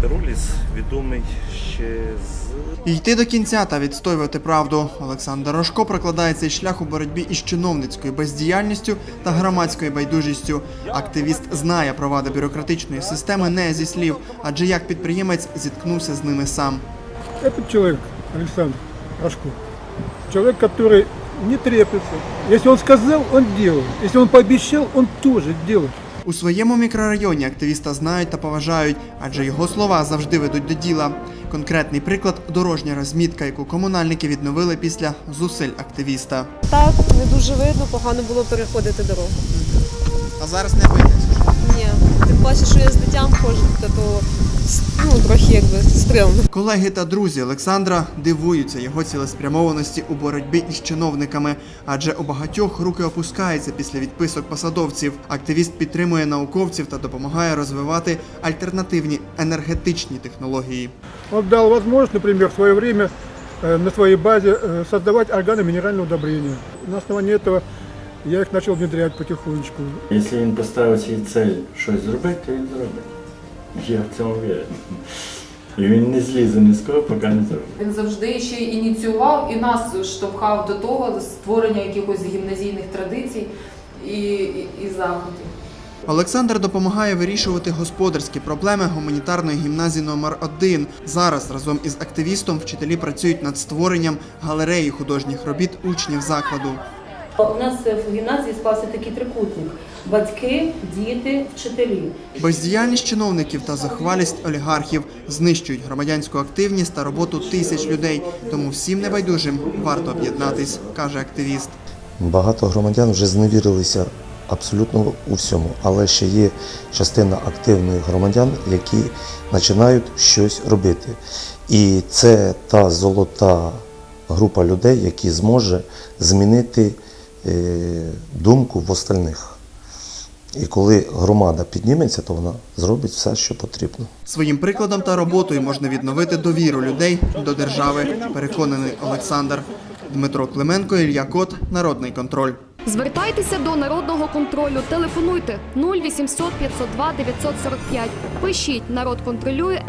Піроліс відомий ще з Йти до кінця та відстоювати правду. Олександр Рожко прокладає цей шлях у боротьбі із чиновницькою бездіяльністю та громадською байдужістю. Активіст знає про вади бюрократичної системи не зі слів, адже як підприємець зіткнувся з ними сам. Этот человек, Александр Рожко, человек, который не трепится. Если он сказал, он делает. Если он пообещал, он тоже делает. У своєму мікрорайоні активіста знають та поважають, адже його слова завжди ведуть до діла. Конкретний приклад дорожня розмітка, яку комунальники відновили після зусиль активіста. Так, не дуже видно, погано було переходити дорогу. А зараз не вийде. Ні, тим паче, що я з дитям ходжу, то, то ну, трохи якби стрьомно. Колеги та друзі Олександра дивуються його цілеспрямованості у боротьбі із чиновниками, адже у багатьох руки опускаються після відписок посадовців. Активіст підтримує науковців та допомагає розвивати альтернативні енергетичні технології. Он дал возможность, например, в свое время э, на своей базе э, создавать органы минерального удобрения. На основании этого я их начал внедрять потихонечку. Якщо він поставить собі цель щось зробити, то він зробить. Я в цьому вірю. І він не злізе ні з кого, поки не зробить. Він завжди ще ініціював і нас штовхав до того створення якихось гімназійних традицій і, і, і заходів. Олександр допомагає вирішувати господарські проблеми гуманітарної гімназії номер 1 Зараз разом із активістом вчителі працюють над створенням галереї художніх робіт учнів закладу. У нас в гімназії склався такий трикутник: батьки, діти, вчителі. Бездіяльність чиновників та захвалість олігархів знищують громадянську активність та роботу тисяч людей. Тому всім небайдужим варто об'єднатись, каже активіст. Багато громадян вже зневірилися абсолютно у всьому, але ще є частина активних громадян, які починають щось робити. І це та золота група людей, які зможе змінити е, думку в остальних. І коли громада підніметься, то вона зробить все, що потрібно. Своїм прикладом та роботою можна відновити довіру людей до держави. Переконаний Олександр. Дмитро Клименко, Ілля Кот, Народний контроль. Звертайтеся до народного контролю. Телефонуйте 0800 502 945. Пишіть народ контролює.